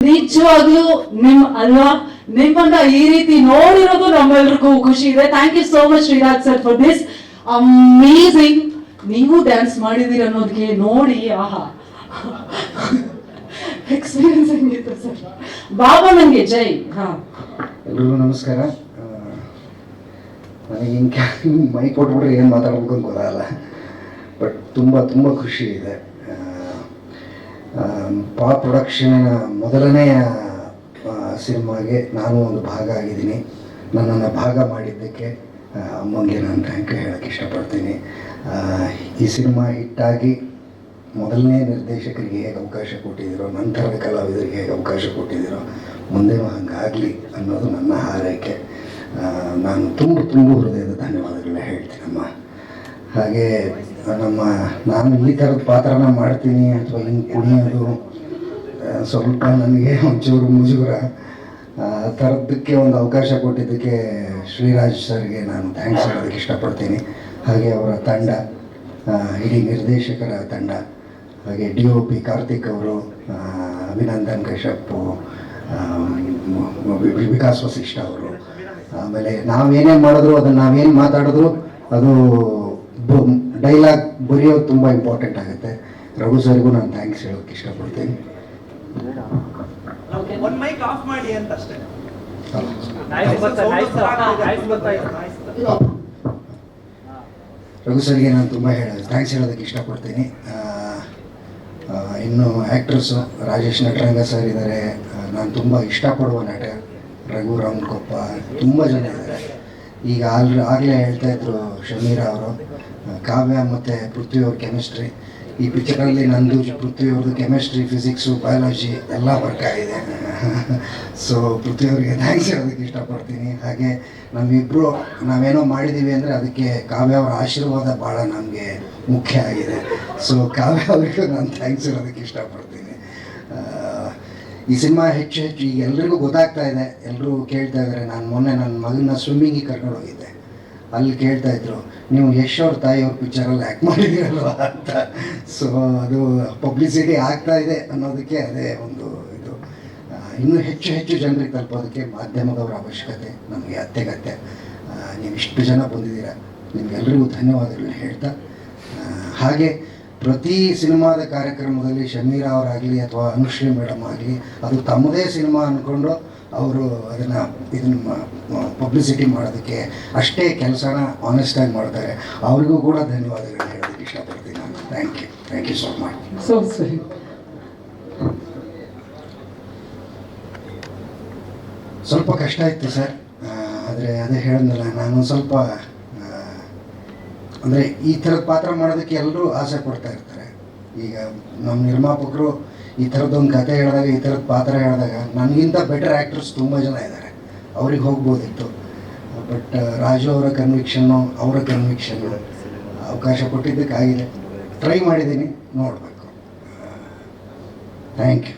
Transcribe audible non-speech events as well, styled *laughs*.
ನಿಜವಾಗ್ಲೂ ನಿಮ್ ಅಲ್ವಾ ನಿಮ್ಮನ್ನ ಈ ರೀತಿ ನೋಡಿರೋದು ನಮ್ಮೆಲ್ರಿಗೂ ಖುಷಿ ಇದೆ. Thank you so much Shriraj sir for this amazing ನೀವು ಡ್ಯಾನ್ಸ್ ಮಾಡಿದೀರ ಅನ್ನೋದಕ್ಕೆ ನೋಡಿ, ಆಹಾ. ಎಕ್ಸ್ಪೀರಿಯನ್ಸ್ ಹೆಂಗಿತ್ತು ಸರ್ ಬಾಬಾ ನಂಗೆ ಜೈ. ಹಾ. ಎಲ್ರಿಗೂ ನಮಸ್ಕಾರ. ನನಗೆ ಹಿಂಗೆ ಮೈ ಕೊಟ್ಬಿಟ್ರೆ ಏನು ಮಾತಾಡ್ಬೇಕು ಅಂತ ಗೊತ್ತಾಗಲ್ಲ. ಬಟ್ ತುಂಬ ತುಂಬ ಖುಷಿ ಇದೆ. ಪಾ ಪ್ರೊಡಕ್ಷನ್ ಮೊದಲನೆಯ ಸಿನಿಮಾಗೆ ನಾನು ಒಂದು ಭಾಗ ಆಗಿದ್ದೀನಿ. ನನ್ನನ್ನು ಭಾಗ ಮಾಡಿದ್ದಕ್ಕೆ ಅಮ್ಮನಿಗೆ ನಾನು ಥ್ಯಾಂಕ್ ಯು ಹೇಳೋಕ್ಕೆ ಇಷ್ಟಪಡ್ತೀನಿ. ಈ ಸಿನಿಮಾ ಹಿಟ್ಟಾಗಿ ಮೊದಲನೇ ನಿರ್ದೇಶಕರಿಗೆ ಹೇಗೆ ಅವಕಾಶ ಕೊಟ್ಟಿದ್ದೀರೋ, ನಂತರದ ಕಲಾವಿದರಿಗೆ ಹೇಗೆ ಅವಕಾಶ ಕೊಟ್ಟಿದ್ದೀರೋ, ಮುಂದೆ ಹಂಗಾಗಲಿ ಅನ್ನೋದು ನನ್ನ ಹಾರೈಕೆ. ನಾನು ತುಂಬ ತುಂಬ ಹೃದಯದ ಧನ್ಯವಾದಗಳನ್ನ ಹೇಳ್ತೀನಮ್ಮ. ಹಾಗೆ ನಮ್ಮ, ನಾನು ಈ ಥರದ ಪಾತ್ರನ ಮಾಡ್ತೀನಿ ಅಥವಾ ಹಿಂಗೆ ಕುಣಿಯೋದು ಸ್ವಲ್ಪ ನನಗೆ ಒಂಚೂರು ಮುಜುಗರ. ಆ ಒಂದು ಅವಕಾಶ ಕೊಟ್ಟಿದ್ದಕ್ಕೆ ಶ್ರೀರಾಜ್ ಸರ್ಗೆ ನಾನು ಥ್ಯಾಂಕ್ಸ್ ಹೇಳೋದಕ್ಕೆ ಇಷ್ಟಪಡ್ತೀನಿ. ಹಾಗೆ ಅವರ ತಂಡ ಇಡೀ ನಿರ್ದೇಶಕರ ತಂಡ, ಹಾಗೆ ಡಿ ಒ ಪಿ ಕಾರ್ತಿಕ್ ಅವರು ಅಭಿನಂದನ್ ಮ- ವಿಕಾಸ್ ವಸಿಷ್ಠ ಅವರು. ಆಮೇಲೆ ನಾವೇನೇ ಮಾಡಿದ್ರು, ಅದನ್ನು ನಾವೇನು ಮಾತಾಡಿದ್ರು, ಅದು ಡೈಲಾಗ್ ಬರೆಯೋದು ತುಂಬ ಇಂಪಾರ್ಟೆಂಟ್ ಆಗುತ್ತೆ. ರಘು ಸರ್ಗೂ ನಾನು ಥ್ಯಾಂಕ್ಸ್ ಹೇಳೋಕ್ಕೆ ಇಷ್ಟಪಡ್ತೀನಿ. ರಘು ಸರ್ಗೆ ನಾನು ತುಂಬ ಹೇಳೋದು ಥ್ಯಾಂಕ್ಸ್ ಹೇಳೋದಕ್ಕೆ ಇಷ್ಟಪಡ್ತೀನಿ. ಇನ್ನು ಆ್ಯಕ್ಟ್ರಸ್ಸು ರಾಜೇಶ್ ನಟರಂಗ ಸರ್ ಇದ್ದಾರೆ ನಾನು ತುಂಬ ಇಷ್ಟಪಡುವ ನಟ ರಘು ರಾಮಕೊಪ್ಪ ತುಂಬ ಜನ ಇದ್ದಾರೆ. ಈಗ ಆಗ್ಲೇ ಆಗಲೇ ಹೇಳ್ತಾ ಇದ್ರು ಶಮೀರ ಅವರು ಕಾವ್ಯ ಮತ್ತು ಪೃಥ್ವಿ ಅವ್ರ ಕೆಮಿಸ್ಟ್ರಿ ಈ ಪಿಕ್ಚರಲ್ಲಿ ನಂದು ಪೃಥ್ವಿ ಅವ್ರದ್ದು ಕೆಮಿಸ್ಟ್ರಿ ಫಿಸಿಕ್ಸು ಬಯಾಲಜಿ ಎಲ್ಲ ವರ್ಕ್ ಆಗಿದೆ. *laughs* ಸೊ ಪೃಥ್ವಿ ಅವರಿಗೆ ಥ್ಯಾಂಕ್ಸ್ ಹೇಳೋದಕ್ಕೆ ಇಷ್ಟಪಡ್ತೀನಿ. ಹಾಗೆ ನಮ್ಮಿಬ್ಬರು ನಾವೇನೋ ಮಾಡಿದ್ದೀವಿ ಅಂದರೆ ಅದಕ್ಕೆ ಕಾವ್ಯ ಅವರ ಆಶೀರ್ವಾದ ಭಾಳ ನಮಗೆ ಮುಖ್ಯ ಆಗಿದೆ. ಸೊ ಕಾವ್ಯ ಅವರಿಗೂ ನಾನು ಥ್ಯಾಂಕ್ಸ್ ಹೇಳೋದಕ್ಕೆ ಇಷ್ಟಪಡ್ತೀನಿ. ಈ ಸಿನಿಮಾ ಹೆಚ್ಚು ಹೆಚ್ಚು ಈಗ ಎಲ್ರಿಗೂ ಗೊತ್ತಾಗ್ತಾ ಇದೆ. ಎಲ್ಲರೂ ಕೇಳ್ತಾ ಇದ್ದಾರೆ ನಾನು ಮೊನ್ನೆ ನನ್ನ ಮಗನ ಸ್ವಿಮ್ಮಿಂಗಿಗೆ ಕರ್ಕೊಂಡು ಹೋಗಿದ್ದೆ. ಅಲ್ಲಿ ಕೇಳ್ತಾ ಇದ್ರು, ನೀವು ಯಶ್ ಅವ್ರ ತಾಯಿಯವ್ರ ಪಿಕ್ಚರಲ್ಲಿ ಆ್ಯಕ್ಟ್ ಮಾಡಿದ್ದೀರಲ್ವ ಅಂತ. ಸೊ ಅದು ಪಬ್ಲಿಸಿಟಿ ಆಗ್ತಾ ಇದೆ ಅನ್ನೋದಕ್ಕೆ ಅದೇ ಒಂದು ಇದು. ಇನ್ನೂ ಹೆಚ್ಚು ಹೆಚ್ಚು ಜನರಿಗೆ ತಲುಪೋದಕ್ಕೆ ಮಾಧ್ಯಮದವರ ಅವಶ್ಯಕತೆ ನಮಗೆ ಅತ್ಯಗತ್ಯ. ನೀವು ಇಷ್ಟು ಜನ ಬಂದಿದ್ದೀರಾ ನಿಮಗೆಲ್ಲರಿಗೂ ಧನ್ಯವಾದಗಳನ್ನ ಹೇಳ್ತಾ ಹಾಗೆ ಪ್ರತಿ ಸಿನಿಮಾದ ಕಾರ್ಯಕ್ರಮದಲ್ಲಿ ಶಮೀರ್ ಅವರಾಗಲಿ ಅಥವಾ ಅನುಶ್ರೀ ಮೇಡಮ್ ಆಗಲಿ ಅದು ತಮ್ಮದೇ ಸಿನಿಮಾ ಅಂದ್ಕೊಂಡು ಅವರು ಅದನ್ನು ಇದನ್ನು ಪಬ್ಲಿಸಿಟಿ ಮಾಡೋದಕ್ಕೆ ಅಷ್ಟೇ ಕೆಲಸನ ಆನೆಸ್ಟಾಗಿ ಮಾಡ್ತಾರೆ. ಅವ್ರಿಗೂ ಕೂಡ ಧನ್ಯವಾದಗಳನ್ನ ಹೇಳೋದಕ್ಕೆ ಇಷ್ಟಪಡ್ತೀನಿ ನಾನು. Thank you thank you so much so ಸರಿ ಸ್ವಲ್ಪ ಕಷ್ಟ ಇತ್ತು ಸರ್. ಆದರೆ ಅದೇ ಹೇಳಿದ್ನಲ್ಲ ನಾನು ಸ್ವಲ್ಪ ಅಂದರೆ ಈ ಥರದ ಪಾತ್ರ ಮಾಡೋದಕ್ಕೆ ಎಲ್ಲರೂ ಆಸೆ ಪಡ್ತಾ ಇರ್ತಾರೆ. ಈಗ ನಮ್ಮ ನಿರ್ಮಾಪಕರು ಈ ಥರದ್ದೊಂದು ಕತೆ ಹೇಳಿದಾಗ, ಈ ಥರದ ಪಾತ್ರ ಹೇಳಿದಾಗ ನನಗಿಂತ ಬೆಟರ್ ಆ್ಯಕ್ಟರ್ಸ್ ತುಂಬ ಜನ ಇದ್ದಾರೆ. ಅವ್ರಿಗೆ ಹೋಗ್ಬೋದಿತ್ತು. ಬಟ್ ರಾಜು ಅವರ ಕನ್ವಿಕ್ಷನ್ನು ಅವರ ಕನ್ವಿಕ್ಷನ್ನು ಅವಕಾಶ ಕೊಟ್ಟಿದ್ದಕ್ಕಾಗಿದೆ. ಟ್ರೈ ಮಾಡಿದ್ದೀನಿ, ನೋಡಬೇಕು. Thank you